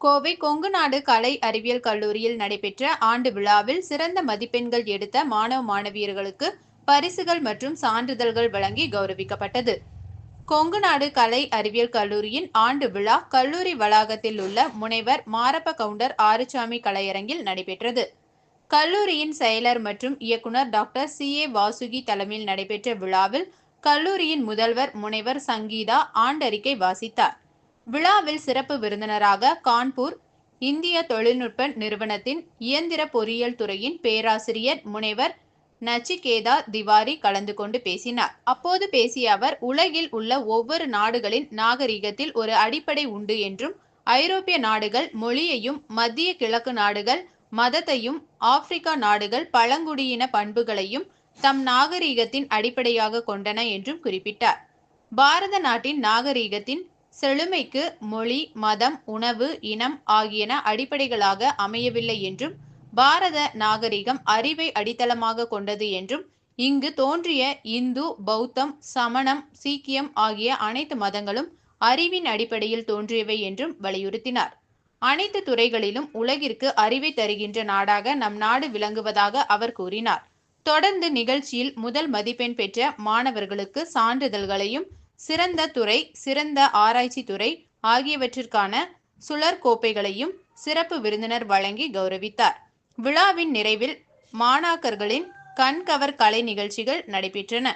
கோவை கொங்குநாடு கலை அறிவியல் கல்லூரியில் நடைபெற்ற ஆண்டு விழாவில் சிறந்த மதிப்பெண்கள் எடுத்த மாணவ மாணவியர்களுக்கு பரிசுகள் மற்றும் சான்றிதழ்கள் வழங்கி கௌரவிக்கப்பட்டது. கொங்குநாடு கலை அறிவியல் கல்லூரியின் ஆண்டு விழா கல்லூரி வளாகத்தில் உள்ள முனைவர் மாரப்ப கவுண்டர் ஆறுசாமி கலையரங்கில் நடைபெற்றது. கல்லூரியின் செயலர் மற்றும் இயக்குனர் டாக்டர் சி. ஏ. வாசுகி தலைமையில் நடைபெற்ற விழாவில் கல்லூரியின் முதல்வர் முனைவர் சங்கீதா ஆண்டறிக்கை வாசித்தார். விழாவில் சிறப்பு விருந்தினராக கான்பூர் இந்திய தொழில்நுட்ப நிறுவனத்தின் இயந்திர பொறியியல் துறையின் பேராசிரியர் முனைவர் நச்சிகேதா திவாரி கலந்து கொண்டு பேசினார். அப்போது பேசிய அவர் உலகில் உள்ள ஒவ்வொரு நாடுகளின் நாகரிகத்தில் ஒரு அடிப்படை உண்டு என்றும் ஐரோப்பிய நாடுகள் மொழியையும் மத்திய கிழக்கு நாடுகள் மதத்தையும் ஆப்பிரிக்கா நாடுகள் பழங்குடியின பண்புகளையும் தம் நாகரிகத்தின் அடிப்படையாக கொண்டன என்றும் குறிப்பிட்டார். பாரத நாட்டின் நாகரிகத்தின் செழுமைக்கு மொழி மதம் உணவு இனம் ஆகியன அடிப்படைகளாக அமையவில்லை என்றும் பாரத நாகரிகம் அறிவை அடித்தளமாக கொண்டது என்றும் இங்கு தோன்றிய இந்து பௌத்தம் சமணம் சீக்கியம் ஆகிய அனைத்து மதங்களும் அறிவின் அடிப்படையில் தோன்றியவை என்றும் வலியுறுத்தினார். அனைத்து துறைகளிலும் உலகிற்கு அறிவை தருகின்ற நாடாக நம் நாடு விளங்குவதாக அவர் கூறினார். தொடர்ந்து நிகழ்ச்சியில் முதல் மதிப்பெண் பெற்ற மாணவர்களுக்கு சான்றிதழ்களையும் சிறந்த துறை சிறந்த ஆராய்ச்சி துறை ஆகியவற்றிற்கான சுழற் கோப்பைகளையும் சிறப்பு விருந்தினர் வழங்கி கௌரவித்தார். விழாவின் நிறைவில் மாணாக்கர்களின் கண்கவர் கலை நிகழ்ச்சிகள் நடைபெற்றன.